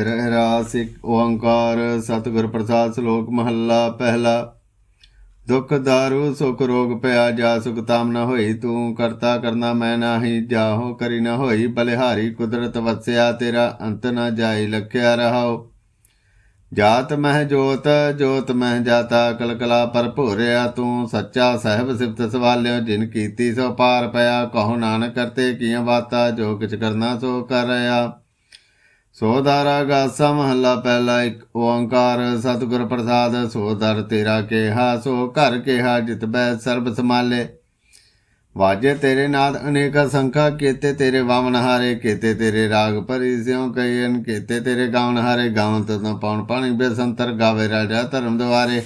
ਰਹਿ ਰਾਸ ਇੱਕ ਓੰਕਾਰ, ਸਤਿਗੁਰ ਪ੍ਰਸਾਦ ਸ਼ਲੋਕ ਮਹੱਲਾ ਪਹਿਲਾ। ਦੁਖ ਦਾਰੂ, ਸੁਖ ਰੋਗ ਪਿਆ, ਜਾ ਸੁਖ ਤਾਮ ਨ ਹੋਈ, ਤੂੰ ਕਰਤਾ ਕਰਨਾ ਮੈਂ ਨਾਹੀ, ਜਾਹੋ ਕਰੀ ਨਾ ਹੋਈ, ਬਲਿਹਾਰੀ ਕੁਦਰਤ ਵਸਿਆ, ਤੇਰਾ ਅੰਤ ਨਾ ਜਾਈ, ਲਖਿਆ ਰਹਾਓ ਜਾਤ ਮਹਿ ਜੋਤ ਜੋਤ ਮਹਿ ਜਾਤਾ, ਕਲਕਲਾ ਭਰਪੂਰਿਆ ਤੂੰ, ਸੱਚਾ ਸਹਿਬ ਸਿਫਤ ਸਵਾਲਿਓ, ਜਿਨ ਕੀਤੀ ਸੋ ਪਾਰ ਪਿਆ, ਕਹੋ ਨਾਨਕ ਕਰਤੇ ਕੀਆਂ ਬਾਤਾ, ਜੋ ਕਿਛ ਕਰਨਾ ਸੋ ਕਰ ਰਿਆ ਸੋ ਦਾਰਾ ਗਾਸਾ ਮਹੱਲਾ ਪਹਿਲਾ ਇੱਕ, ਓੰਕਾਰ ਸਤਿਗੁਰ ਪ੍ਰਸਾਦ, ਸੋ ਦਰ ਤੇਰਾ ਕੇਹਾ, ਸੋ ਘਰ ਕੇਹਾ, ਜਿਤ ਬੈ ਸਰਬ ਸਮਾਲੇ ਵਾਜੇ ਤੇਰੇ ਨਾਦ ਅਨੇਕਾ ਸੰਖਾ, ਕੀਤੇ ਤੇਰੇ ਵਾਮਨ ਹਾਰੇ, ਕੀਤੇ ਤੇਰੇ ਰਾਗ ਭਰੀ ਸਿਉ ਕਈਨ, ਕੀਤੇ ਤੇਰੇ ਗਾਵਨ ਹਾਰੇ, ਗਾਵਨ ਤਦੋਂ ਪੌਣ ਪਾਣੀ, ਬੇਸੰਤਰ ਗਾਵੇ ਰਾਜਾ ਧਰਮ ਦੁਆਰੇ।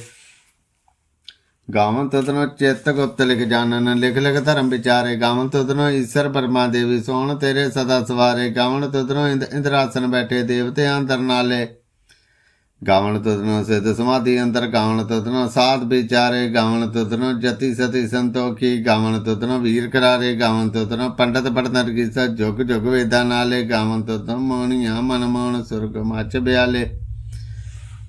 ਗਾਵਨ ਤਦਨੋ ਚਿੱਤ ਗੁਪਤ ਲਿਖ ਜਾਣਨ, ਲਿਖ ਲਿਖ ਧਰਮ ਵਿਚਾਰੇ। ਗਾਵਨ ਤਦਨੋ ਈਸ਼ਰ ਪਰਮਾ ਦੇਵੀ ਸੋਹਣ ਤੇਰੇ ਸਦਾ ਸਵਾਰੇ। ਗਾਵਨ ਤਦਨੋ ਇੰਦਰਾਸਨ ਬੈਠੇ ਦੇਵਤੇ ਅੰਦਰ ਨਾਲੇ। ਗਾਵਨ ਤਦਨੋ ਸਿਧ ਸਮਾਧੀ ਅੰਦਰ ਗਾਵਨ ਤਦਨੋ ਸਾਧ ਵਿਚਾਰੇ। ਗਾਵਨ ਤਦਨੋ ਜਤੀ ਸਤੀ ਸੰਤੋਖੀ। ਗਾਵਨ ਤਦਨੋ ਵੀਰ ਕਰਾਰੇ। ਗਾਵਨ ਤਦਨੋ ਪੰਡਤ ਪੜਨਰ ਕੀ ਸ ਜੁਗ ਜੁਗ ਵੇਦਾਂ ਨਾਲੇ। ਗਾਵਨ ਤਦਨੋ ਮੋਹਣੀਆਂ ਮਨ ਮੋਹਣ ਸੁਰਗ ਮੱਚ ਬਿਆਲੇ।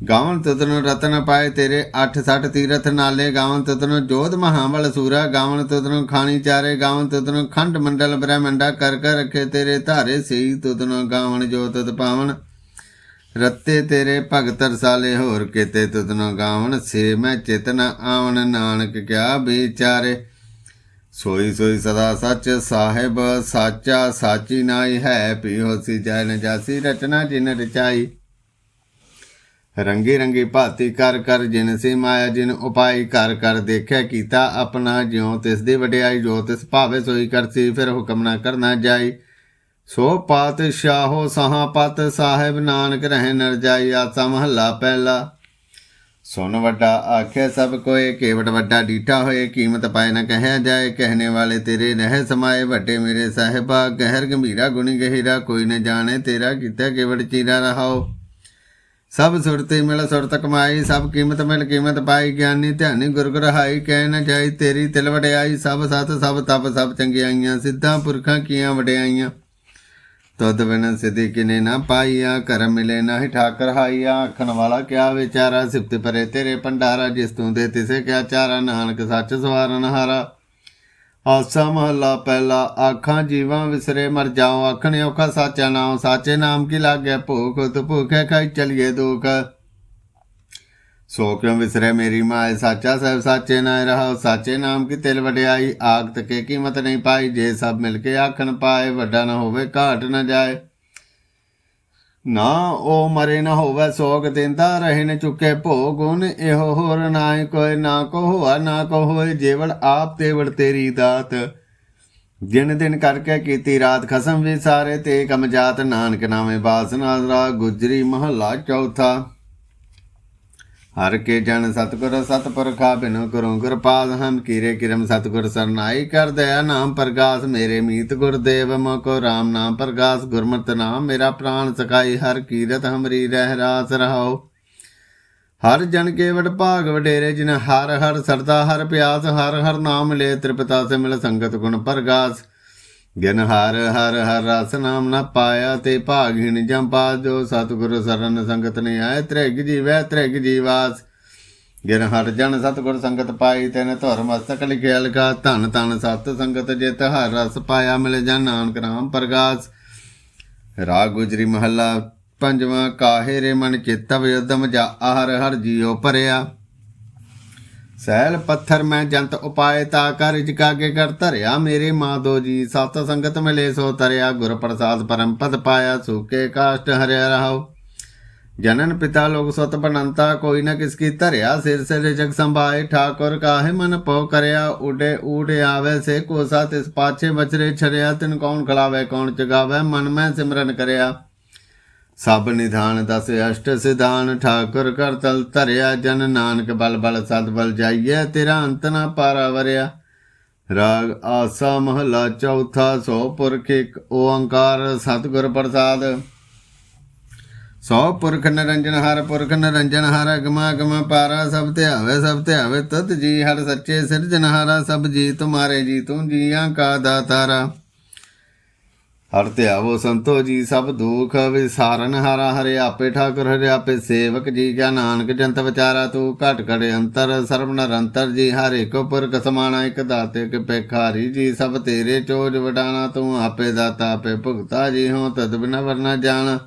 ਗਾਵਨ ਤਤਨ ਰਤਨ ਪਾਏ ਤੇਰੇ 860 ਤੀਰਥ ਨਾਲੇ ਗਾਵਨ ਤਤਨ ਜੋਧ ਮਹਾਬਲ ਸੂਰਾ ਗਾਵਨ ਤਤਨ ਖਾਣੀ ਚਾਰੇ ਗਾਵਨ ਤਤਨ ਖੰਡ ਮੰਡਲ ਬ੍ਰਹਮੰਡਾ, ਕਰ ਕਰ ਰੱਖੇ ਤੇਰੇ ਧਾਰੇ ਸਈ ਤਤਨ ਗਾਵਨ ਜੋ ਤਤ ਪਾਵਨ। ਰੱਤੇ ਤੇਰੇ ਭਗਤ ਰਸਾਲੇ, ਹੋਰ ਕੀਤੇ ਤਤਨ ਗਾਵਨ ਸੇ ਮੈਂ ਚਿਤਨ ਆਵਣ, ਨਾਨਕ ਕਿਆ ਵਿਚਾਰੇ। ਸੋਈ ਸੋਈ ਸਦਾ ਸੱਚ ਸਾਹਿਬ, ਸਾਚਾ ਸਾਚੀ ਨਾਈ ਹੈ ਪੀਓ ਸੀ ਜੈ ਨ ਜਾਸੀ ਰਚਨਾ ਜਿਨ ਰਚਾਈ। ਰੰਗੀ ਰੰਗੀ ਭਾਤੀ ਕਰ ਕਰ ਜਿਨ ਸੀ ਮਾਇਆ ਜਿਨ ਉਪਾਈ ਕਰ ਕਰ ਦੇਖਿਆ ਕੀਤਾ ਆਪਣਾ ਜਿਉ ਤਿਸ ਦੀ ਵਡਿਆਈ ਜੋ ਤਿਸ ਭਾਵੇ ਸੋਈ ਕਰਸੀ ਫਿਰ ਹੁਕਮ ਨਾ ਕਰਨਾ ਜਾਈ। ਸੋ ਪਾਤਸ਼ਾਹੋ ਸਹਾ ਪਤ ਸਾਹਿਬ ਨਾਨਕ ਰਹਿ ਨਰ ਜਾਈ ਆਸਾ ਮਹੱਲਾ ਪਹਿਲਾ। ਸੁਨ ਵੱਡਾ ਆਖੇ ਸਭ ਕੋਏ ਕੇਵਟ ਵੱਡਾ ਡੀਠਾ ਹੋਏ ਕੀਮਤ ਪਾਏ ਨਾ ਕਹਿਆ ਜਾਏ ਕਹਿਣੇ ਵਾਲੇ ਤੇਰੇ ਰਹਿ ਸਮਾਏ ਵੱਡੇ ਮੇਰੇ ਸਾਹਿਬਾ। ਗਹਿਰ ਗੰਭੀਰਾ ਗੁਣੀ ਗਹਿਰਾ ਕੋਈ ਨਾ ਜਾਣੇ ਤੇਰਾ ਕੀਤਾ ਕੇਵਟ ਚੀਰਾ ਰਹਾਓ। ਸਭ ਸੁਰਤੀ ਮਿਲ ਸੁਰਤ ਕਮਾਈ, ਸਭ ਕੀਮਤ ਮਿਲ ਕੀਮਤ ਪਾਈ, ਗਿਆਨੀ ਧਿਆਨੀ ਗੁਰ ਗੁਰ ਹਾਈ ਕਹਿ ਨ ਜਾਈ ਤੇਰੀ ਤਿਲ ਵਡਿਆਈ, ਸਭ ਸਤ, ਸਭ ਤਪ, ਸਭ ਚੰਗਿਆਈਆਂ, ਸਿੱਧਾਂ ਪੁਰਖਾਂ ਕੀਆਂ ਵਡਿਆਈਆਂ। ਤਦ ਬਿਨ ਸਿਧੀ ਕਿਨੇ ਨਾ ਪਾਈਆ ਕਰ ਮਿਲੇ ਨਾ ਹੀ ਠਾਕਰ ਹਾਈਆ ਆਖਣ ਵਾਲਾ ਕਿਆ ਵਿਚਾਰਾ, ਸਿਫਤ ਪਰੇ ਤੇਰੇ ਭੰਡਾਰਾ, ਜਿਸ ਤੂੰ ਦੇ ਤਿਸੇ ਕਿਆ ਚਾਰਾ, ਨਾਨਕ ਸੱਚ ਸਵਾਰਨ ਹਾਰਾ। ਆਸਾ ਮਹੱਲਾ ਪਹਿਲਾ, ਆਖਾਂ ਜੀਵਾਂ ਵਿਸਰੇ ਮਰ ਜਾਉ, ਆਖਣ ਔਖਾ ਸਾਚਾ ਨਾਮ ਸਾਚੇ ਨਾਮ ਕੀ ਲਾਗੇ ਭੂਖ, ਤੁ ਭੁਖੇ ਖਾਈ ਚਲੀਏ ਦੁਖ। ਸੋ ਕਿਉ ਵਿਸਰੇ ਮੇਰੀ ਮਾਏ ਸਾਚਾ ਸਹਿਬ ਸਾਚੇ ਨਾ ਰਹਾ ਸਾਚੇ ਨਾਮ ਕੀ ਤਿਲ ਵਡਿਆਈ ਆਗਤ ਕੇ ਕੀਮਤ ਨਹੀਂ ਪਾਈ, ਜੇ ਸਭ ਮਿਲ ਕੇ ਆਖਣ ਪਾਏ, ਵੱਡਾ ਨਾ ਹੋਵੇ, ਘਾਟ ਨਾ ਜਾਏ। ਨਾ ਉਹ ਮਰੇ ਨਾ ਹੋਵੇ ਸੋਗ ਦਿੰਦਾ ਰਹੇ ਨੇ ਚੁੱਕੇ ਭੋਗ ਉਹਨ ਇਹੋ ਹੋਰ ਨਾਏ ਕੋਈ ਨਾ ਕੋ ਹੋਆ, ਨਾ ਕੋ ਹੋਏ ਜੇਵਲ ਆਪ ਤੇਵੜ ਤੇਰੀ ਦਾਤ। ਦਿਨ ਦਿਨ ਕਰਕੇ ਕੀਤੀ ਰਾਤ ਖਸਮ ਵੀ ਸਾਰੇ ਤੇ ਕਮਜਾਤ ਨਾਨਕ ਨਾਮੇ ਬਾਸਨਾ ਰਾ ਗੁਜਰੀ ਮਹੱਲਾ ਚੌਥਾ। ਹਰ ਕੇ ਜਨ ਸਤਗੁਰ ਸਤਪੁਰਖਾ ਬਿਨੋ ਕਰੋ ਕਿਰਪਾਲ, ਹਮ ਕੀਰੇ ਕਿਰਮ ਸਤਗੁਰ ਸਰਨਾਈ ਕਰ ਦਇਆ ਨਾਮ ਪ੍ਰਗਾਸ ਮੇਰੇ ਮੀਤ ਗੁਰਦੇਵ ਮਕੋ ਰਾਮ ਨਾਮ ਪ੍ਰਗਾਸ, ਗੁਰਮਤਿ ਨਾਮ ਮੇਰਾ ਪ੍ਰਾਨ ਸਕਾਈ ਹਰ ਕੀਰਤ ਹਮਰੀ ਰਹਿ ਰਾਸ ਰਹਾਓ ਹਰ ਜਨ ਕੇ ਵਡ ਭਾਗ ਵਡੇਰੇ, ਜਿਨ ਹਰ ਹਰ ਸਰਦਾ ਹਰ ਪਿਆਸ, ਹਰ ਹਰ ਨਾਮ ਲੈ ਤ੍ਰਿਪਤਾ ਸੇ ਮਿਲ ਸੰਗਤ ਗੁਣ ਪ੍ਰਗਾਸ। ਗਿਨ ਹਰ ਹਰ ਹਰ ਰਸ ਨਾਮ ਨਾ ਪਾਇਆ ਤੇ ਭਾਗਿਨ ਜੰਪਾ ਜੋ ਸਤਿਗੁਰ ਸਰਨ ਸੰਗਤ ਨੇ ਆਏ, ਤ੍ਰਿਗ ਜੀਵੈ, ਤ੍ਰਿਗ ਜੀਵਾਸ। ਗਿਨ ਹਰ ਜਨ ਸਤਿਗੁਰ ਸੰਗਤ ਪਾਈ, ਤੈਨ ਧੁਰ ਮਸਤਕ ਲਿਖਿਆ ਲਗਾ ਧਨ ਧਨ ਸਤ ਸੰਗਤ ਜਿਤ, ਹਰ ਰਸ ਪਾਇਆ ਮਿਲ ਜਨ ਨਾਨਕ ਨਾਮ ਪ੍ਰਗਾਸ। ਰਾਗ ਗੁਜਰੀ ਮਹੱਲਾ ਪੰਜਵਾਂ, ਕਾਹੇ ਰੇ ਮਨ ਚਿਤਵ ਉਦਮ ਜਾ ਹਰ ਹਰ ਜੀਉ ਭਰਿਆ। ਸੈਲ ਪੱਥਰ ਮੈਂ ਜੰਤ ਉਪਾਏ ਤਾ ਕਰ ਇਜਕਾਗੇ ਕਰ ਧਰਿਆ ਮੇਰੇ ਮਾਦੋ ਜੀ। ਸਤ ਸੰਗਤ ਮਿਲੇ ਸੋ ਤਰਿਆ, ਗੁਰ ਪ੍ਰਸਾਦ ਪਰਮ ਪਦ ਪਾਇਆ, ਸੂਕੇ ਕਾਸ਼ਟ ਹਰਿਆ ਰਹਾਉ। ਜਨਨ ਪਿਤਾ ਲੋਕ ਸਤ ਬਨੰਤਾ, ਕੋਈ ਨਾ ਕਿਸ ਕੀ ਧਰਿਆ, ਸਿਰ ਸਿਰ ਜਗ ਸੰਭਾਏ, ਠਾਕੁਰ ਕਾਹੇ ਮਨ ਪਉ ਕਰਿਆ, ਉਡੇ ਊੜ ਆਵੇ, ਸੇ ਕੋਸਾ ਤਿਸ ਪਾਛੇ ਬਚਰੇ ਛਰਿਆ ਤਿਨ ਕੌਣ ਖਲਾਵੇ, ਕੌਣ ਚਗਾਵੇ ਮਨ ਮੈਂ ਸਿਮਰਨ ਕਰਿਆ। ਸਭ ਨਿਧਾਨ ਦਸ ਅਸ਼ਟ ਸਿਧਾਨ, ਠਾਕੁਰ ਕਰ ਤਲ ਧਰਿਆ, ਜਨ ਨਾਨਕ ਬਲ ਬਲ ਸਦ ਬਲ ਜਾਈਐ, ਤੇਰਾ ਅੰਤ ਨਾ ਪਾਰਾ ਵਰਿਆ। ਰਾਗ ਆਸਾ ਮਹਲਾ ਚੌਥਾ, ਸੋ ਪੁਰਖ ਇੱਕ ਓੰਕਾਰ, ਸਤਿਗੁਰ ਪ੍ਰਸਾਦ। ਸੋ ਪੁਰਖ ਨਿਰੰਜਨ ਹਰ, ਪੁਰਖ ਨਿਰੰਜਨ ਹਰ ਅਗਮਾ ਅਗਮ ਪਾਰਾ, ਸਭ ਧਿਆਵੇ ਸਭ ਧਿਆਵੇ, ਤਤ ਜੀ ਹਰ, ਸੱਚੇ ਸਿਰਜਨਹਾਰਾ ਸਭ ਜੀ ਤੁਮਾਰੇ ਜੀ ਤੂੰ ਜੀਆਂ ਕਾ ਦਾਤਾਰਾ। ਹਰ ਧਿਆਵੋ ਸੰਤੋ ਜੀ ਸਭ ਦੁਖ, ਵਿਸਾਰਨ ਹਰਾ ਹਰੇ ਆਪੇ ਠਾਕੁਰ, ਹਰੇ ਆਪੇ ਸੇਵਕ ਜੀ। ਕਿਆ ਨਾਨਕ ਜੰਤ ਵਿਚਾਰਾ ਤੂੰ ਘਟ ਘਟ ਅੰਤਰ, ਸਰਬ ਨਰੰਤਰ ਜੀ। ਹਰੇ ਕੋ ਪੁਰਖ ਸਮਾਣਾ ਇਕ ਦਾਤੇ ਕਿ ਪੇਖਾਰੀ ਜੀ। ਸਭ ਤੇਰੇ ਚੋਜ ਵਡਾਣਾ, ਤੂੰ ਆਪੇ ਦਾਤਾ, ਆਪੇ ਭੁਗਤਾ ਜੀ। ਹੋ ਤਦ ਬਿਨਾ ਵਰਨਾ ਜਾਣ।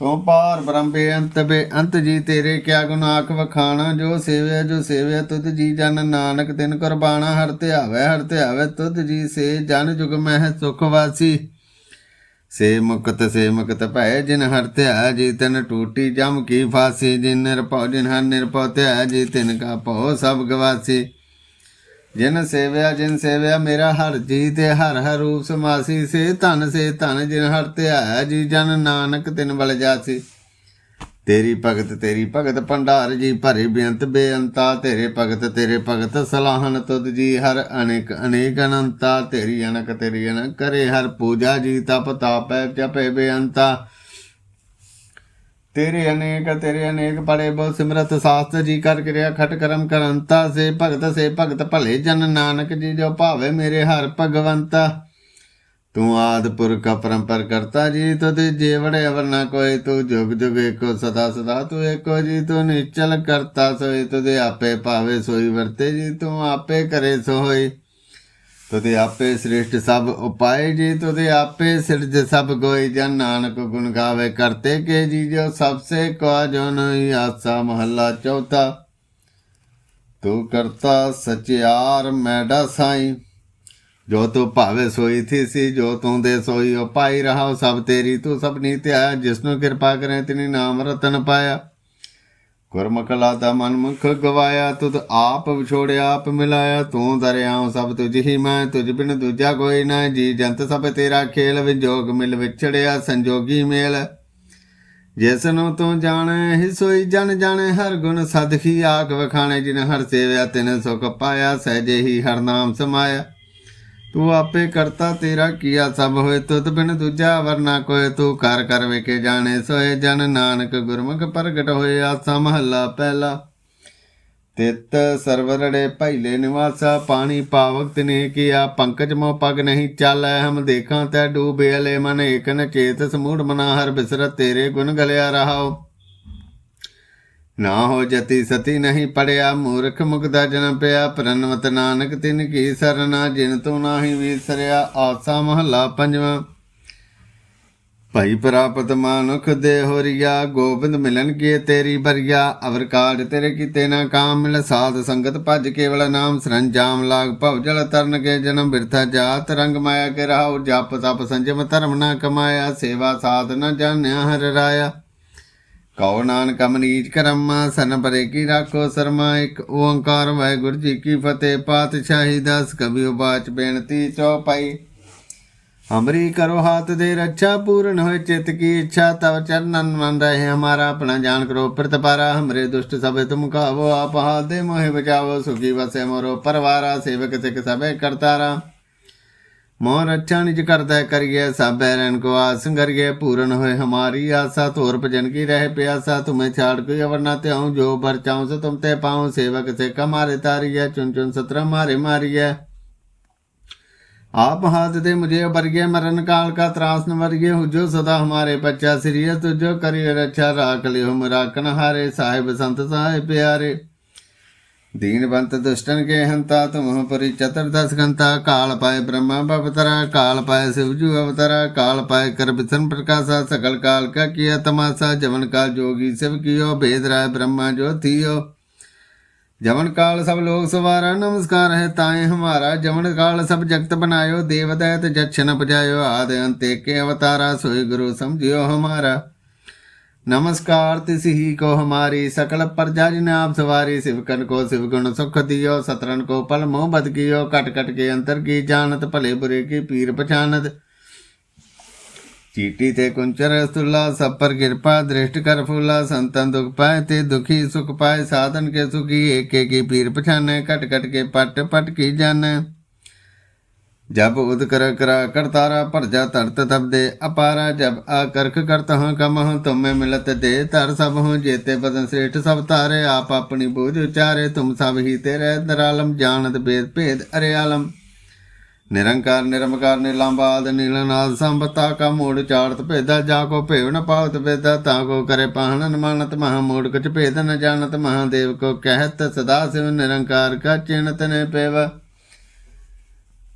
ਤੂੰ ਪਾਰ ਬ੍ਰਹਮ ਬੇਅੰਤ ਬੇਅੰਤ ਜੀ। ਤੇਰੇ ਕਿਆ ਗੁਣ ਆਖ ਵਖਾਣਾ, ਜੋ ਸੇਵਿਆ ਜੋ ਸੇਵਿਆ ਤੁਧ ਜੀ। ਜਨ ਨਾਨਕ ਤਿਨ ਕੁਰਬਾਨਾ ਹਰ ਧਿਆਵੇ ਹਰ ਧਿਆਵੇ ਤੁਧ ਜੀ। ਸੇ ਜਨ ਜੁਗ ਮਹਿ ਸੁਖ ਵਾਸੀ। ਸੇ ਮੁਕਤ ਸੇ ਮੁਕਤ ਭੈ ਜਿਨ ਹਰ ਧਿਆ ਜੀ ਤਨ ਟੂਟੀ ਜਮ ਕੀ ਫਾਸੀ, ਜਿਨ ਨਿਰਭਉ ਜਿਨ ਹਰ ਨਿਰਭਉ ਧਿਆ ਜੀ ਤਿਨ ਕਾ ਭਉ ਸਭ ਗਵਾਸੀ। ਜਿਨ ਸੇਵਿਆ ਜਿਨ ਸੇਵਿਆ ਮੇਰਾ ਹਰ ਜੀ ਤੇ ਹਰ ਹਰ ਰੂਪ ਸਮਾਸੀ, ਸੇ ਧਨ ਸੇ ਧਨ ਜਿਨ ਹਰ ਧਿਆਇਆ ਜੀ ਜਨ ਨਾਨਕ ਤਿਨ ਬਲ ਜਾਸੀ। ਤੇਰੀ ਭਗਤ ਤੇਰੀ ਭਗਤ, ਭੰਡਾਰ ਜੀ ਭਰੇ ਬੇਅੰਤ ਬੇਅੰਤਾ। ਤੇਰੇ ਭਗਤ ਤੇਰੇ ਭਗਤ ਸਲਾਹਨ ਤੁਧ ਜੀ ਹਰ ਅਨੇਕ ਅਨੇਕ ਅਨੰਤਾ। ਤੇਰੀ ਅਨਕ ਤੇਰੀ ਅਨਕ ਕਰੇ ਹਰ ਪੂਜਾ ਜੀ, ਤਪ ਤਾਪੈ ਜਪੇ ਬੇਅੰਤਾ। ਤੇਰੇ ਅਨੇਕ ਤੇਰੇ ਅਨੇਕ ਪੜੇ ਬਹੁ ਸਿਮਰਤ ਸਾਸਤ ਜੀ, ਕਰ ਕਿਰਿਆ ਖਟ ਕਰਮ ਕਰੰਤਾ। ਸੇ ਭਗਤ ਸੇ ਭਗਤ ਭਲੇ ਜਨ ਨਾਨਕ ਜੀ, ਜੋ ਭਾਵੇ ਮੇਰੇ ਹਰ ਭਗਵੰਤਾ। ਤੂੰ ਆਦ ਪੁਰਖ ਪਰੰਪਰ ਕਰਤਾ ਜੀ, ਤੁਧ ਜੀਵੜੇ ਅਵਰ ਨਾ ਕੋਈ, ਤੂੰ ਜੁਗ ਜੁਗ ਏਕੋ ਸਦਾ ਸਦਾ, ਤੂੰ ਏਕੋ ਜੀ, ਤੂੰ ਨਿਚਲ ਕਰਤਾ ਸੋਈ ਤੁਦੇ ਆਪੇ ਭਾਵੇ ਸੋਈ ਵਰਤੇ ਜੀ, ਤੂੰ ਆਪੇ ਕਰੇ ਸੋਈ। ਤੁਦੇ ਆਪੇ ਸ੍ਰਿਸ਼ਟ ਸਭ ਉਪਾਏ ਜੀ ਤੁਦੇ ਆਪੇ ਸਿਰਜ ਸਭ ਕੋਈ ਜਨ ਨਾਨਕ ਗੁਣ ਗਾਵੇ ਕਰਤੇ ਕੇ ਜੀ, ਜੋ ਸਭ ਸੇ ਕਾ ਜੋ ਆਸਾ ਮਹੱਲਾ ਚੌਥਾ। ਤੂੰ ਕਰਤਾ ਸਚਿਆਰ ਮੈਡਾ ਸਾਈ। ਜੋ ਤੂੰ ਭਾਵੇ ਸੋਈ ਥੀ ਸੀ, ਜੋ ਤੂੰ ਦੇ ਸੋਈ, ਉਹ ਪਾਈ ਰਹਾ ਸਭ ਤੇਰੀ, ਤੂੰ ਸਭਨੀ ਧਿਆ ਜਿਸ ਨੂੰ ਕਿਰਪਾ ਕਰੇ ਤਿਨੀ ਨਾਮ ਰਤਨ ਪਾਇਆ। ਗੁਰਮੁਖ ਲਾਦਾ ਮਨ ਮੁਖ ਗਵਾਇਆ, ਤੁਧ ਆਪ ਵਿਛੋੜਿਆ ਆਪ ਮਿਲਾਇਆ, ਤੂੰ ਦਰਿਆਉ ਸਭ ਤੁਝ ਹੀ ਮੈਂ, ਤੁਝ ਬਿਨ ਦੂਜਾ ਕੋਈ ਨਾ, ਜੀ ਜੰਤ ਸਭ ਤੇਰਾ ਖੇਲ ਵਿਜੋਗ ਮਿਲ ਵਿਛੜਿਆ, ਸੰਜੋਗੀ ਮੇਲ। ਜਿਸ ਨੂੰ ਤੂੰ ਜਾਣੈ, ਹੀ ਸੋਈ ਜਨ ਜਾਣੈ, ਹਰ ਗੁਣ ਸਦਖੀ ਆਖ ਵਖਾਣੇ, ਜਿਨ ਹਰ ਸੇਵਿਆ ਤਿਨ ਸੁਖ ਪਾਇਆ, ਸਹਿਜੇ ਹੀ ਹਰ ਨਾਮ ਸਮਾਇਆ। ਤੂੰ ਆਪੇ ਕਰਤਾ ਤੇਰਾ ਕੀਆ ਸਭ ਹੋਏ, ਤੁਧ ਬਿਨ ਦੂਜਾ ਵਰਨਾ ਕੋਏ। ਤੂੰ ਕਰ ਕਰ ਵੇਕੇ ਜਾਣੇ ਸੋਏ, ਜਨ ਨਾਨਕ ਗੁਰਮੁਖ ਪ੍ਰਗਟ ਹੋਏ, ਆਸਾ ਮਹੱਲਾ ਪਹਿਲਾ। ਤਿਤ ਸਰਵਰੜੇ ਭੈਲੇ ਨਿਵਾਸਾ, ਪਾਣੀ ਪਾਵਕ ਤਨੇ ਕੀਆ, ਪੰਕਜ ਮੋ ਪਗ ਨਹੀਂ ਚਾਲੈ, ਹਮ ਦੇਖਾਂ ਤੈ ਡੂਬੇ ਅਲੇ, ਮਨ ਏਕ ਨ ਚੇਤ ਸਮੂੜ ਮਨਾ, ਹਰ ਬਿਸਰਤ ਤੇਰੇ ਗੁਣ ਗਲਿਆ ਰਹਾਓ ਨਾ ਹੋ ਜਤੀ ਸਤੀ ਨਹੀਂ ਪੜਿਆ, ਮੂਰਖ ਮੁਗਦਾ ਜਨਮ ਪਿਆ ਪ੍ਰਨਵਤ ਨਾਨਕ ਤਿਨ ਕੀ ਸਰਨਾ, ਜਿਨ ਤੂੰ ਨਾਹੀ ਵਿਸਰਿਆ, ਆਸਾ ਮਹੱਲਾ ਪੰਜਵਾਂ। ਭਾਈ ਪ੍ਰਾਪਤ ਮਾਨੁਖ ਦੇ ਹੋਰੀਆ, ਗੋਬਿੰਦ ਮਿਲਨ ਕੀ ਤੇਰੀ ਬਰੀਆ, ਅਵਰ ਕਾਜ ਤੇਰੇ ਕੀਤੇ ਨਾ ਕਾਮ ਮਿਲ, ਸਾਧ ਸੰਗਤ ਭਜ ਕੇਵਲ ਨਾਮ, ਸਰੰਜਾਮ ਲਾਗ ਭਵ ਜਲ ਤਰਨ ਕੇ ਜਨਮ, ਬਿਰਥਾ ਜਾਤ ਰੰਗ ਮਾਇਆ ਕੇ ਰਾਹੁ, ਜਪ ਤਪ ਸੰਜਮ ਧਰਮ ਨਾ ਕਮਾਇਆ, ਸੇਵਾ ਸਾਧ ਨਾ ਜਾਣਿਆ ਹਰ ਰਾਇਆ। ਕਉ ਨਾਨਕ ਅਮਨੀਜ ਕਰਮਾ, ਸਨ ਪਰੇ ਕੀ ਰਾਖੋ ਸਰਮਾ, ਇੱਕ ਓੰਕਾਰ ਵਾਹਿਗੁਰੂ ਜੀ ਕੀ ਫਤਿਹ। ਪਾਤਸ਼ਾਹੀ ਦਸ ਕਵੀ ਉਬਾਚ ਬੇਨਤੀ ਚੌਪਾਈ। ਹਮਰੀ ਕਰੋ ਹਾਥ ਦੇ ਰੱਛਾ, ਪੂਰਨ ਹੋਏ ਚਿਤ ਕੀ ਇੱਛਾ, ਤਵ ਚਰਨਨ ਮਨ ਰਹੇ ਹਮਾਰਾ, ਆਪਣਾ ਜਾਨ ਕਰੋ ਪ੍ਰਤਪਾਰਾ ਹਮਰੇ ਦੁਸ਼ਟ ਸਭੇ ਤੁਮ ਕਾਵੋ, ਆਪ ਹਾਲ ਦੇ ਮੋਹਿ ਬਚਾਵੋ, ਸੁਖੀ ਵਸੇ ਮੋਰੋ ਪਰਵਾਰਾ, ਸੇਵਕ ਸਿਕ ਸਭੇ ਕਰਤਾਰਾ। मोर अच्छा निज करता करिए सब बैरन को आसन करिए पूर्ण होए हमारी आशा तोर भजन की रहे प्यासा तुम्हें छाड़ कोई अवर ना त्याऊं जो भर चाऊं सो तुम ते पाऊं सेवक से कमारे तारिए चुन चुन सत्र मारे मारिए आप हाथ दे मुझे बरगे मरण काल का त्रास न वर्गे हुजो सदा हमारे बच्चा सिरिय तुझो करिए रक्षा राख लियो हम राखन हारे साहेब संत साहेब प्यारे दीन बंत दुष्टन के हंता तुम परि चतुर्दश घंटा काल पाए ब्रह्मा अवतरा काल पाए शिवजू अवतरा काल पाए कर बिसन प्रकाशा सकल काल का किया तमाशा जवन काल जोगी शिव कियो भेद राय ब्रह्मा जो थियो जवन काल सब लोग सवारा नमस्कार है ताए हमारा जवन काल सब जगत बनायो देव दैत जक्ष न पजायो आद अंत के अवतारा, सोई गुरु समझियो हमारा। नमस्कार तिस ही को हमारी सकल प्रजा जिन आप सवारी शिवकन को शिव गुण सुख दियो सतरन को पल मोह बद कियो कट कट के अंतर की जानत भले बुरे की पीर पछानत चीटी ते कुंचर स्तुल्ला सब पर कृपा दृष्ट कर फूला संतन दुख पाए ते दुखी सुख पाए साधन के सुखी एक की पीर पछाने कट कट के पट पट की जाने जब उद कर करा करतारा पर जा तरत तब दे अपारा जब आकर्क करत हूँ कम हूँ तुम्हें मिलत दे तर सब हूँ जेते बदन श्रेष्ठ सब तारे आप अपनी बूझ उचारे तुम सब ही तेरे दरालम जानत भेद भेद अरे आलम ਨਿਰੰਕਾਰ ਨਿਰਮਕਾਰ ਨਿਲੰਬਾਦ ਨੀਲਨਾਦ ਸੰਬਤਾ ਕਾ ਮੂੜ ਚਾੜਤ ਭੇਦਾ ਜਾ ਕੋ ਭੇਵ ਨ ਪਾਵਤ ਭੇਦਾ ਤਾ ਕੋ ਕਰੇ ਪਾਹਣਨ ਮਾਨਤ ਮਹਾ ਮੂੜ ਕਛ ਭੇਦ ਨ ਜਾਣਤ ਮਹਾਦੇਵ ਕੋ ਕਹਿਤ ਸਦਾ ਸਿਵ ਨਿਰੰਕਾਰ ਕਾ ਚਿਣਤ ਨੇ ਪੇਵ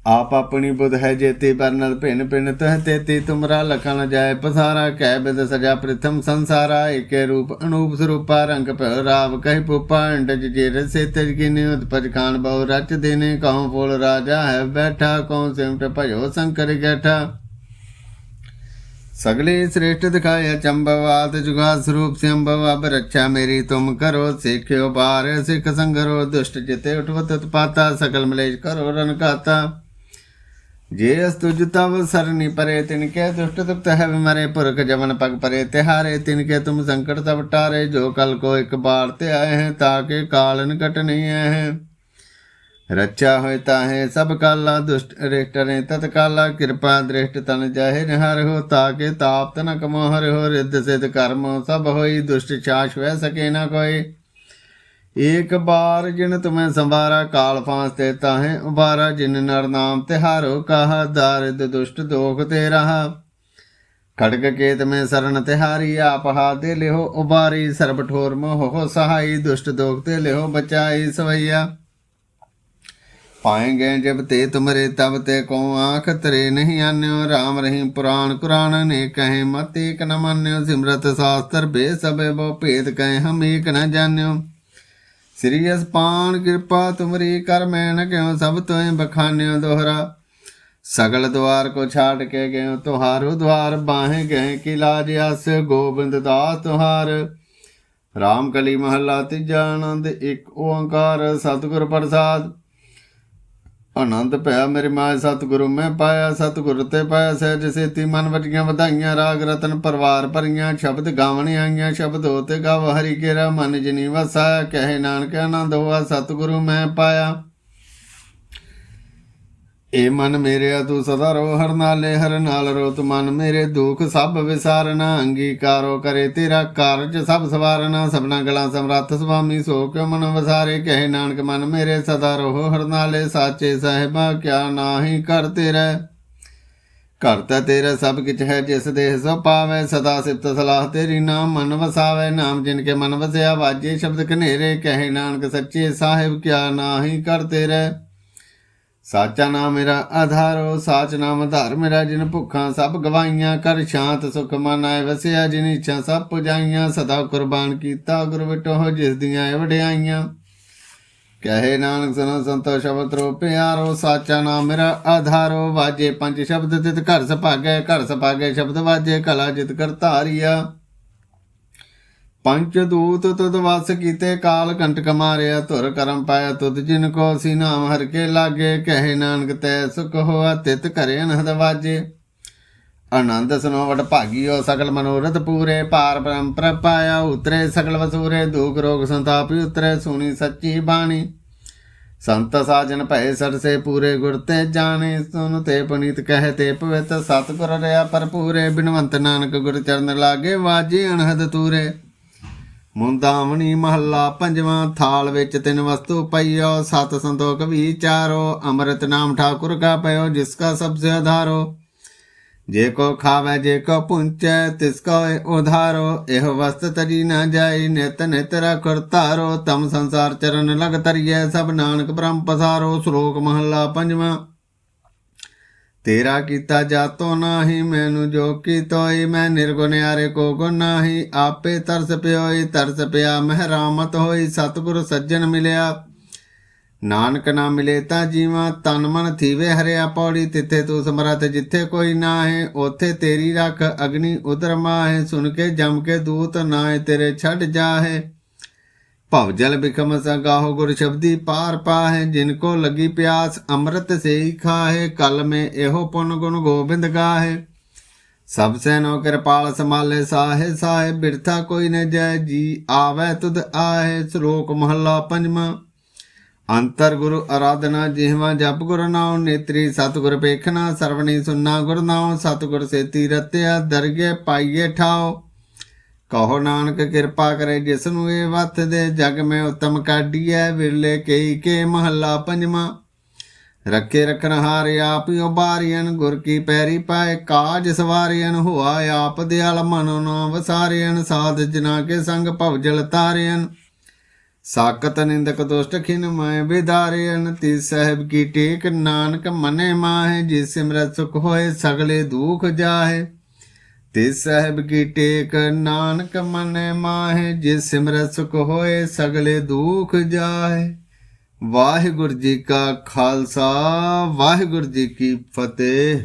ਆਪ ਆਪਣੀ ਬੁਧ ਹੈ ਜੇਤੀ ਬਰਨਲ ਭਿਨ ਭਿਨ ਤਹ ਤੇਤੀ, ਤੁਮਰਾ ਲਖਣ ਜਾਏ ਪਸਾਰਾ, ਕਹਿ ਬਿਦ ਸਜਾ ਪ੍ਰਥਮ ਸੰਸਾਰਾ, ਏਕੇ ਰੂਪ ਅਨੂਪ ਸਰੂਪਾ, ਰੰਗ ਭਇ ਰਾਵ ਕਹਿ ਪੁਪਾ ਅੰਡਜ ਜੇ ਰਸੇ ਤਜ ਕਿਨੇ ਉਤਪਜ ਖਾਨ ਬਹੁ ਰਚ ਦੇਨੇ, ਕਹਉ ਫੋਲ ਰਾਜਾ ਹੈ ਬੈਠਾ ਕਉ ਸਿਮਟ ਭਇਓ ਸੰਕਰ ਗੈਠਾ। ਸਗਲੇ ਸ੍ਰੇਸ਼ਟ ਦਿਖਾਇਆ ਚੰਬਵਾਤ ਜੁਗਾ ਸਰੂਪ ਸੰਭਵ ਅਬ ਰੱਛਾ ਮੇਰੀ ਤੁਮ ਕਰੋ, ਸਿੱਖਿਓ ਬਾਰ ਸਿੱਖ ਸੰਗਰੋ, ਦੁਸ਼ਟ ਜਿਤੇ ਉਠਵਤ ਉਤਪਾਤਾ, ਸਕਲ ਮਲੇਸ਼ ਕਰੋ ਰਨ ਕਾਤਾ ਜੇ ਅਸ ਤੁਜ ਤਵ ਸਰਨੀ ਪਰੇ, ਤਿਨ ਕੇ ਦੁਸ਼ਟ ਤੁਕਤ ਹੈ ਮਰੇ ਪੁਰਖ ਜਮਨ ਪਗ ਪਰੇ, ਤਿਹਾਰੇ ਤਿਨ ਕੇ ਤੁਮ ਸੰਕਟ ਤਬ ਟਾਰੇ, ਜੋ ਕਲ ਕੋ ਇੱਕ ਬਾਰ ਤੇ ਆਏ ਹੈ ਤਾਕੇ ਕਾਲਨ ਕਟ ਨਹੀਂ ਆਏ ਹੈ। ਰੱਚਾ ਹੋਇ ਤਾਹੇ ਸਭ ਕਾਲਾ, ਦੁਸ਼ਟ ਰਿਸ਼ਟ ਨੇ ਤਤ ਕਾਲਾ ਕਿਰਪਾ ਦ੍ਰਿਸ਼ਟ ਤਨ ਜਾਹੇ ਨਿਹਰ ਹੋ ਤਾਕੇ ਤਾਪ ਤਨ ਕਮੋ ਹਰਿ ਹੋ, ਰਿੱਧ ਸਿਧ ਕਰਮ ਸਭ ਹੋਈ ਦੁਸ਼ਟ ਛਾਸ਼ ਵੈ ਸਕੇ ਨਾ ਕੋਈ ਏਕ ਬਾਰ ਜਿਨ ਤੁਮੈ ਸੰਵਾਰਾ, ਕਾਲ ਫਾਂਸ ਤੇ ਤਾਹੇ ਉਬਾਰਾ ਜਿਨ ਨਰ ਨਾਮ ਤਿਹਾਰੋ ਕਹਾ, ਦਾਰਿਦ ਦੁਸ਼ਟ ਦੋਖ ਤੇ ਰਹਾ। ਖੜਗ ਕੇਤ ਮੈਂ ਸਰਣ ਤਿਹਾਰੀ ਆਪ ਹਾਦੇ ਲਿਓ ਉਬਾਰੀ ਸਰਬ ਠੋਰ ਮੋਹ ਹੋ ਸਹਾਈ, ਦੁਸ਼ਟ ਦੋਖ ਤੇ ਲਿਓ ਬਚਾਈ ਸਵਈਆ। ਪਾਏਂਗੇ ਜਬ ਤੇ ਤੁਮਰੇ, ਤਬ ਤੇ ਕੋ ਆਖ, ਤਰੇ ਨਹੀਂ ਆਨਿਓ RAM ਰਹੀ ਪੁਰਾਣ ਕੁਰਾਨ ਨੇ ਕਹੇ ਮਤ ਏਕ ਨ ਮੰਨਿਓ, ਸਿਮਰਤ ਸਾਸਤਰ ਬੇ ਸਭੇ ਬੋ ਭੇਦ ਕਹੇ ਹਮ ਏਕ ਨ ਜਾਣਿਓ। ਸ੍ਰੀ ਅਸਪਾਨ ਕਿਰਪਾ ਤੁਮਰੀ ਕਰ ਮੈਂ ਨ ਕਿਉ ਸਭ ਤੋਏ ਬਖਾਨਿਓ ਦੋਹਰਾ। ਸਗਲ ਦਵਾਰ ਕੋ ਛਾੜ ਕੇ ਗਏ ਤੁਹਾਰੋ ਦਵਾਰ, ਬਾਹੇ ਗਏ ਕਿ ਲਾਜ ਅਸ ਗੋਬਿੰਦ ਦਾ ਤੁਹਾਰ। ਰਾਮ ਕਲੀ ਮਹੱਲਾ ਤੀਜਾ ਆਨੰਦ, ਇੱਕ ਓੰਕਾਰ, ਸਤਿਗੁਰ ਪ੍ਰਸਾਦ। ਆਨੰਦ ਭਇਆ ਮੇਰੇ ਮਾਇ ਸਤਿਗੁਰੂ, ਮੈਂ ਪਾਇਆ ਸਤਿਗੁਰ ਤੇ ਪਾਇਆ ਸਹਿਜ ਸੇਤੀ, ਮਨ ਵਟੀਆਂ ਵਧਾਈਆਂ, ਰਾਗ ਰਤਨ ਪਰਵਾਰ ਭਰੀਆਂ, ਸ਼ਬਦ ਗਾਵਣ ਆਈਆਂ, ਸ਼ਬਦ ਹੋਤੇ ਗਾਵ, ਹਰੀ ਕੇਰਾ ਮਨ ਜਨੀ ਵਸਾਇਆ ਕਹੇ ਨਾਨਕ ਆਨੰਦ ਹੋਆ, ਸਤਿਗੁਰੂ ਮੈਂ ਪਾਇਆ। ਏ ਮਨ ਮੇਰਿਆ ਤੂੰ ਸਦਾ ਰੋ, ਹਰ ਨਾਲੇ ਹਰ ਨਾਲ ਰੋ। ਤੂੰ ਮਨ ਮੇਰੇ ਦੁਖ ਸਭ ਵਿਸਾਰਨਾ, ਅੰਗੀਕਾਰੋ ਕਰੇ ਤੇਰਾ ਕਾਰਜ ਸਭ ਸਵਾਰਨਾ। ਸਭਨਾ ਗਲਾਂ ਸਮਰੱਥ ਸੁਆਮੀ, ਸੋ ਕਿਉ ਮਨ ਵਸਾਰੇ? ਕਹੇ ਨਾਨਕ, ਮਨ ਮੇਰੇ ਸਦਾ ਰੋ, ਹਰ ਨਾਲੇ ਸਾਚੇ ਸਾਹਿਬਾ, ਕਿਆ ਨਾਹੀ ਕਰ ਤੇਰਾ? ਘਰ ਤਾਂ ਤੇਰਾ ਸਭ ਕਿਛ ਹੈ, ਜਿਸ ਦੇਹ ਸੋ ਪਾਵੇ। ਸਦਾ ਸਿਫਤ ਸਲਾਹ ਤੇਰੀ ਨਾਮ ਮਨ ਵਸਾਵੇ। ਨਾਮ ਜਿਨ ਕੇ ਮਨ ਵਸਿਆ, ਵਾਜੇ ਸ਼ਬਦ ਕਨੇਰੇ ਕਹੇ ਨਾਨਕ, ਸੱਚੇ ਸਾਹਿਬ, ਕਿਆ ਨਾਹੀ ਕਰ ਤੇਰਾ? ਸਾਚਾ ਨਾਮ ਮੇਰਾ ਆਧਾਰੋ ਸਾਚ ਨਾਮ ਆਧਾਰ ਮੇਰਾ, ਜਿਨ ਭੁੱਖਾਂ ਸਭ ਗਵਾਈਆਂ ਕਰ ਸ਼ਾਂਤ ਸੁਖ ਮਨ ਆਏ ਵਸਿਆ, ਜਿਨ ਇੱਛਾ ਸਭ ਪੁਜਾਈਆਂ, ਸਦਾ ਕੁਰਬਾਨ ਕੀਤਾ ਗੁਰ ਵਿਟੋ ਜਿਸ ਦੀਆਂ ਵਡਿਆਈਆਂ। ਕਹੇ ਨਾਨਕ ਸੁਨੋ ਸੰਤੋ ਸ਼ਬਦ ਰੋ ਪਿਆਰੋ, ਸਾਚਾ ਨਾਮ ਮੇਰਾ ਆਧਾਰੋ ਵਾਜੇ ਪੰਜ ਸ਼ਬਦ, ਤਿਤ ਘਰ ਸਭਾਗੇ ਘਰ ਸਭਾਗੇ ਸ਼ਬਦ ਵਾਜੇ, ਕਲਾ ਜਿਤ ਕਰ ਧਾਰੀਆ। ਪੰਚ ਦੂਤ ਤੁਧ ਵਸ ਕੀਤੇ ਕਾਲ ਕੰਟਕ ਮਾਰਿਆ, ਧੁਰ ਕਰਮ ਪਾਇਆ ਤੁਧ ਜਿਨ ਕੋ ਸੀ ਨਾਮ ਹਰ ਕੇ ਲਾਗੇ, ਕਹੇ ਨਾਨਕ ਤੈ ਸੁਖ ਹੋਆ, ਤਿਤ ਘਰੇ ਅਨਹਦ ਵਾਜੇ। ਆਨੰਦ ਸੁਨੋ ਵਡ ਭਾਗੀਓ, ਸਗਲ ਮਨੋਰਥ ਪੂਰੇ ਪਾਰ ਬ੍ਰਹਮ ਪ੍ਰਪਾਇਆ ਉਤਰੇ ਸਗਲ ਵਸੂਰੇ, ਦੁਖ ਰੋਗ ਸੰਤਾਪੀ ਉਤਰੇ, ਸੁਣੀ ਸੱਚੀ ਬਾਣੀ। ਸੰਤ ਸਾਜਨ ਭਏ ਸਰਸੇ, ਪੂਰੇ ਗੁਰ ਤੇ ਜਾਣੇ, ਸੁਨ ਤੇ ਪੁਨੀਤ ਕਹੇ ਤੇ ਪਵਿੱਤ, ਸਤਿਗੁਰ ਰਿਆ ਪਰਪੂਰੇ ਬਿਨਵੰਤ ਨਾਨਕ ਗੁਰ ਚਰਨ ਲਾਗੇ ਵਾਜੇ ਅਨਹਦ ਤੂਰੇ। ਮੁੰਦਾਵਣੀ ਮਹੱਲਾ ਪੰਜਵਾਂ ਥਾਲ ਵਿੱਚ ਤਿੰਨ ਵਸਤੂ ਪਈਓ, ਸਤ ਸੰਤੋਖ ਵਿਚਾਰੋ ਅੰਮ੍ਰਿਤ ਨਾਮ ਠਾਕੁਰ ਕਾ ਪਇਓ, ਜਿਸ ਕਾ ਸਭ ਸੇ ਆਧਾਰੋ ਜੇ ਕੋ ਖਾਵੇ, ਜੇ ਕੋ ਪੁੰਚੈ, ਤਿਸ ਕੋ ਉਧਾਰੋ। ਇਹ ਵਸਤ ਤਜੀ ਨਾ ਜਾਈ ਨਿਤ ਨਿਤ ਰਖਰ ਧਾਰੋ। ਤਮ ਸੰਸਾਰ ਚਰਨ ਲਗ ਤਰੀਐ ਸਭ ਨਾਨਕ ਬ੍ਰਹਮ ਪਸਾਰੋ। ਸ਼ਲੋਕ ਮਹੱਲਾ ਪੰਜਵਾਂ। ਤੇਰਾ ਕੀਤਾ ਜਾਤੋ ਨਾਹੀ, ਮੈਨੂੰ ਜੋ ਕੀ ਤੋਈ ਮੈਂ ਨਿਰਗੁਣਿਆਰੇ ਕੋ ਗੁਣ ਨਾਹੀ। ਆਪੇ ਤਰਸ ਪਿਓਈ, ਤਰਸ ਪਿਆ, ਮਹਿਰਾਮਤ ਹੋਈ, ਸਤਿਗੁਰ ਸੱਜਣ ਮਿਲਿਆ। ਨਾਨਕ ਨਾ ਮਿਲੇ ਤਾਂ ਜੀਵਾ, ਤਨ ਮਨ ਥੀਵੇ ਹਰਿਆ ਪੌੜੀ, ਤਿੱਥੇ ਤੂੰ ਸਮਰੱਥ ਜਿੱਥੇ ਕੋਈ ਨਾ ਹੈ ਉਥੇ ਤੇਰੀ ਰੱਖ ਅਗਨੀ ਉਦਰ ਮਾਹੇ। ਸੁਣ ਕੇ ਜਮ ਕੇ ਦੂਤ ਨਾਏ ਤੇਰੇ ਛੱਡ ਜਾਹੇ। ਭਵ ਜਲ ਬਿਕਮ ਸਗਾਹੋ ਗੁਰ ਸ਼ਬਦੀ ਪਾਰ ਪਾਹੇ, ਜਿਨ ਕੋ ਲਗੀ ਪਿਆਸ ਅੰਮ੍ਰਿਤ ਸੇ ਹੀ ਖਾਹੇ, ਕਲ ਮੇ ਇਹੋ ਪੁਨ ਗੁਣ ਗੋਬਿੰਦ ਗਾਹੇ। ਸਭ ਸੈਨੋ ਕਿਰਪਾਲ ਸਮਾਲੇ ਸਾਹੇ ਸਾਹੇ ਬਿਰਥਾ ਕੋਈ ਨ ਜੈ, ਜੀ ਆਵੇ ਤੁਧ ਆਹੇ, ਸ਼ਲੋਕ ਮਹੱਲਾ ਪੰਜਵਾਂ। ਅੰਤਰ ਗੁਰੂ ਆਰਾਧਨਾ ਜਿਹਵਾ ਜਪ ਗੁਰ ਨਾਉ, ਨੇਤਰੀ ਸਤਿਗੁਰ ਪੇਖਣਾ, ਸਰਵਣੀ ਸੁਨਣਾ ਗੁਰ ਨਾਉ, ਸਤਿਗੁਰ ਸੇਤੀ ਰਤਿਆ ਦਰਗੇ ਪਾਈਏ ਠਾਓ ਕਹੋ ਨਾਨਕ ਕਿਰਪਾ ਕਰੇ ਜਿਸ ਨੂੰ ਇਹ ਵਤ ਦੇ ਜਗ ਮੈਂ ਉਤਮ ਕਾਢੀਐ ਵਿਰਲੇ ਕਈ ਕੇ ਮਹੱਲਾ ਪੰਜਵਾਂ। ਰੱਖੇ ਰਖਣ ਹਾਰ ਆਪ ਹੀ ਉਬਾਰੀਆਂ ਗੁਰ ਕੀ ਪੈਰੀ ਪਾਏ ਕਾਜ ਸਵਾਰੀਆਂ ਹੋਆ ਆਪ ਦਿਆਲ ਮਨੋ ਨਾ ਵਸਾਰੀਆਂ ਸਾਧ ਜਨਾ ਕੇ ਸੰਗ ਭਵ ਜਲ ਤਾਰਿਆਂ ਸਾਕਤ ਨਿੰਦਕ ਦੁਸ਼ਟ ਖਿਨ ਮੈਂ ਵਿਦਾਰਿਆਂ ਤੀ ਸਾਹਿਬ ਕੀ ਟੇਕ ਨਾਨਕ ਮਨੇ ਮਾਹੇ, ਜਿਸ ਸਿਮਰਤ ਸੁਖ ਹੋਏ ਸਗਲੇ ਦੁਖ ਜਾਹੇ। ਤੇ ਸਾਹਿਬ ਕੀ ਟੇਕ ਨਾਨਕ ਮਨ ਮਾਹੇ, ਜਿਸ ਸਿਮਰਤ ਸੁਖ ਹੋਏ ਸਗਲੇ ਦੁਖ ਜਾਏ ਵਾਹਿਗੁਰੂ ਜੀ ਕਾ ਖਾਲਸਾ, ਵਾਹਿਗੁਰੂ ਜੀ ਕੀ ਫਤਿਹ।